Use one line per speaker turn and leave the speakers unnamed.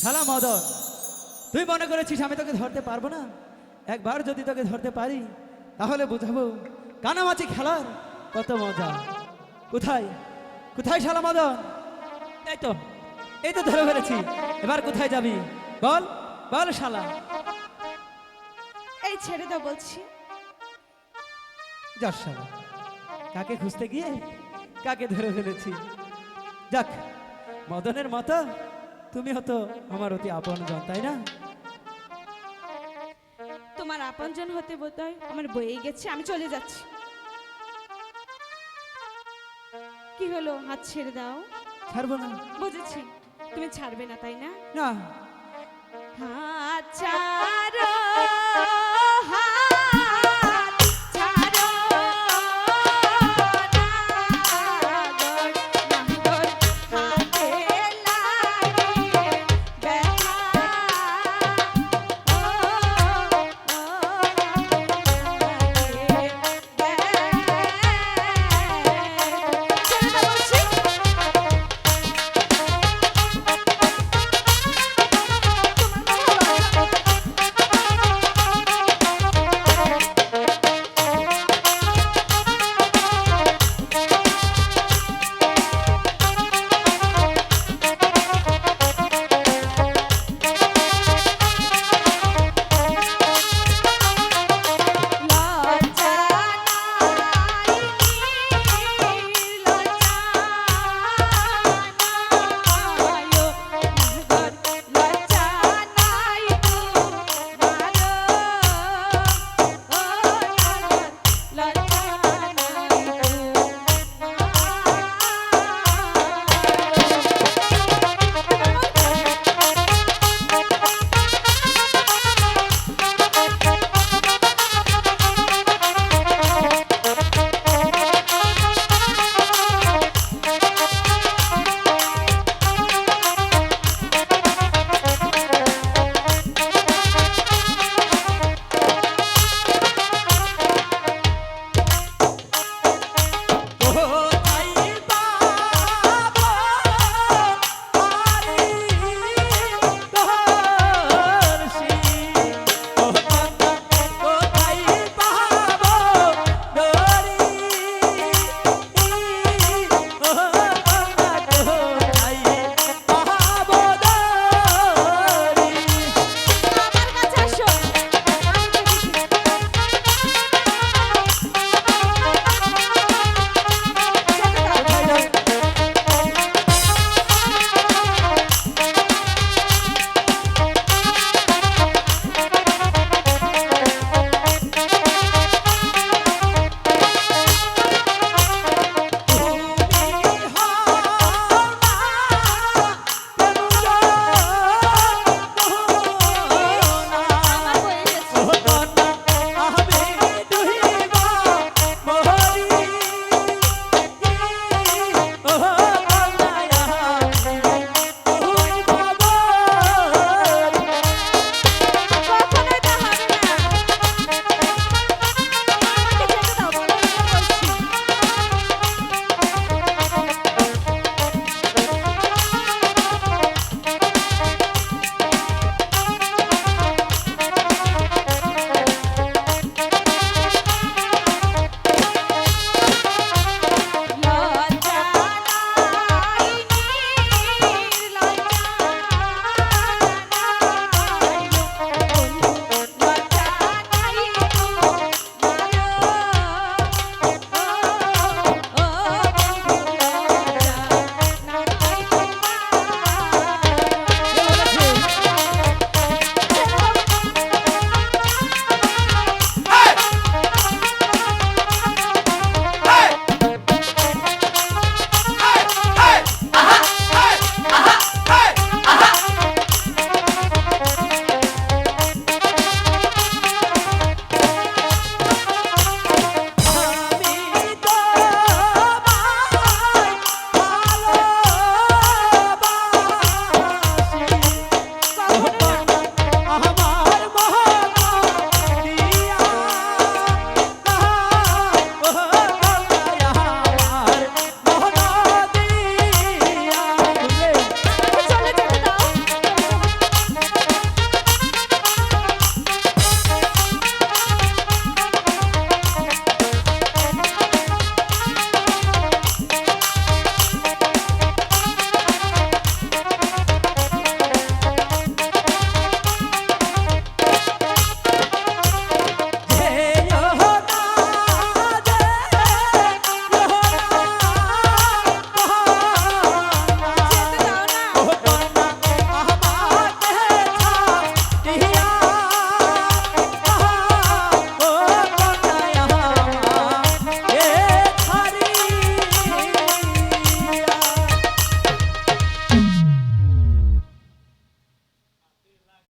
শালা মদন তুই মনে করেছিস আমি তোকে ধরতে পারব না? একবার যদি তোকে ধরতে পারি তাহলে বুঝাবো কানামাছি খেলার কত মজা। কোথায়? কোথায় শালা মদন? এই তো এই তো ধরে ফেলেছি। এবার কোথায় যাবি? বল বল শালা।
এই ছেড়ে দাও বলছি।
যাস শালা কাকে খুঁজতে গিয়ে কাকে ধরে ফেলেছি? যাক মদনের মতো তুমি হতো আমার অতি আপন জন তাই না?
তোমার আপনজন হতে বোধহয় আমার বয়ে গেছে আমি চলে যাচ্ছি। কি হলো? হাত ছেড়ে দাও।
ছাড়বো না।
বুঝেছি তুমি ছাড়বে না তাই না?
না।
আচ্ছা